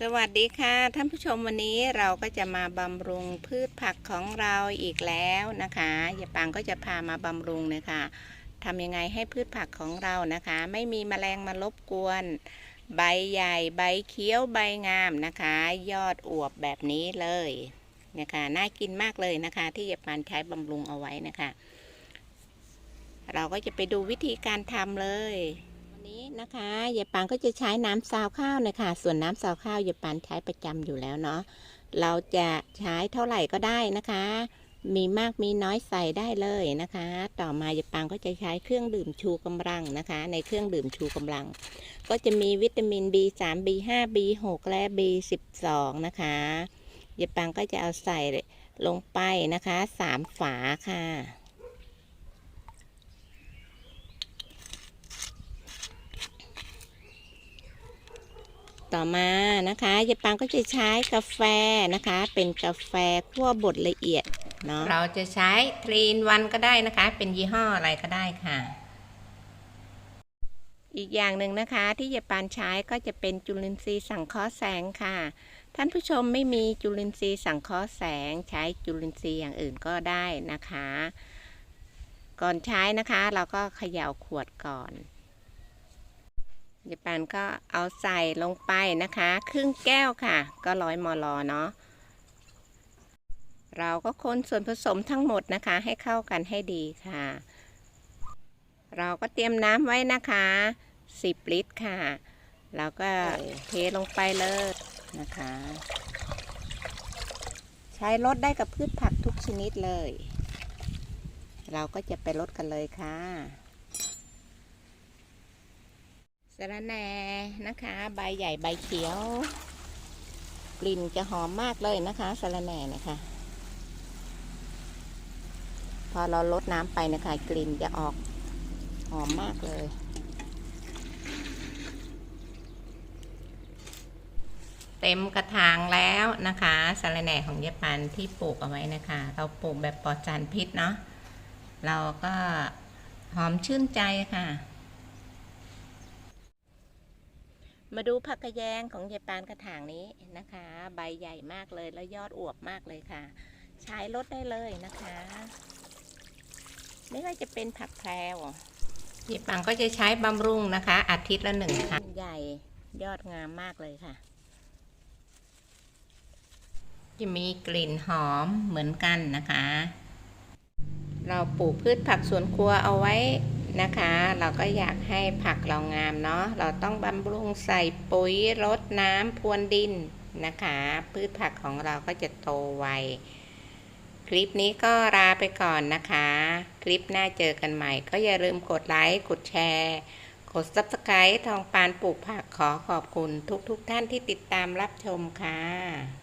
สวัสดีค่ะท่านผู้ชมวันนี้เราก็จะมาบำรุงพืชผักของเราอีกแล้วนะคะยายปางก็จะพามาบำรุงเลยค่ะทำยังไงให้พืชผักของเรานะคะ ไม่มีแมลงมารบกวน ใบใหญ่ใบเขียวใบงามนะคะ ยอดอวบแบบนี้เลยนะคะน่ากินมากเลยนะคะ ที่ยายปานใช้บำรุงเอาไว้นะคะ เราก็จะไปดูวิธีการทำเลย นี้นะคะยายปานก็จะใช้น้ำซาวข้าวนะคะ ส่วนน้ำซาวข้าวยายปานใช้ประจำอยู่แล้วเนาะ เราจะใช้เท่าไหร่ก็ได้นะคะ มีมากมีน้อยใส่ได้เลยนะคะ ต่อมายายปางก็จะใช้เครื่องดื่มชูกำลังนะคะ ในเครื่องดื่มชูกำลัง ก็จะมีวิตามิน B3 B5 B6 และ B12 นะคะยายปางก็จะเอาใส่ลงไปนะคะสามฝาค่ะ ต่อมานะคะยายปังก็จะใช้กาแฟนะคะ เป็นกาแฟคั่วบดละเอียดเนาะเราจะใช้ทรีนวันก็ได้นะคะ เป็นยี่ห้ออะไรก็ได้ค่ะ อีกอย่างหนึ่งนะคะที่ยายปานใช้ก็จะเป็นจุลินทรีย์สังเคราะห์แสงค่ะ ท่านผู้ชมไม่มีจุลินทรีย์สังเคราะห์แสง ใช้จุลินทรีย์อย่างอื่นก็ได้นะคะ ก่อนใช้นะคะ เราก็เขย่าขวดก่อน ยายปานก็เอาใส่ลงไปนะคะ ครึ่งแก้วค่ะ ก็ร้อยมลเนาะเราก็คนส่วนผสมทั้งหมดนะคะ ให้เข้ากันให้ดีค่ะ เราก็เตรียมน้ำไว้นะคะ 10 ลิตรค่ะ แล้วก็เทลงไปเลยนะคะ ใช้ลดได้กับพืชผักทุกชนิดเลย เราก็จะไปลดกันเลยค่ะ สะระแหน่นะคะ ใบใหญ่ใบเขียว กลิ่นจะหอมมากเลยนะคะสะระแหน่นะคะ พอเราลดน้ำไปนะคะ กลิ่นจะออกหอมมากเลย เต็มกระถางแล้วนะคะสะระแหน่ของยายปันที่ปลูกเอาไว้นะคะ เราปลูกแบบปลอดสารพิษเนาะเราก็หอมชื่นใจค่ะ มาดูผักกระแยงของยายปานกระถางนี้นะคะ ใบใหญ่มากเลยแล้วยอดอวบมากเลยค่ะ ใช้ลดได้เลยนะคะ ไม่ว่าจะเป็นผักแพรวยายปานก็จะใช้บำรุงนะคะ อาทิตย์ละหนึ่งครั้งใหญ่ยอดงามมากเลยค่ะ จะมีกลิ่นหอมเหมือนกันนะคะ เราปลูกพืชผักสวนครัวเอาไว้ นะคะ เราก็อยากให้ผักเรางามเนาะเราต้องบำรุงใส่ปุ๋ยรดน้ำพรวนดินนะคะ พืชผักของเราก็จะโตไวคลิปนี้ก็ลาไปก่อนนะคะ คลิปหน้าเจอกันใหม่ ก็อย่าลืมกดไลค์ กดแชร์ กด subscribe ทองปานปลูกผักขอขอบคุณทุกๆทท่านที่ติดตามรับชมค่ะ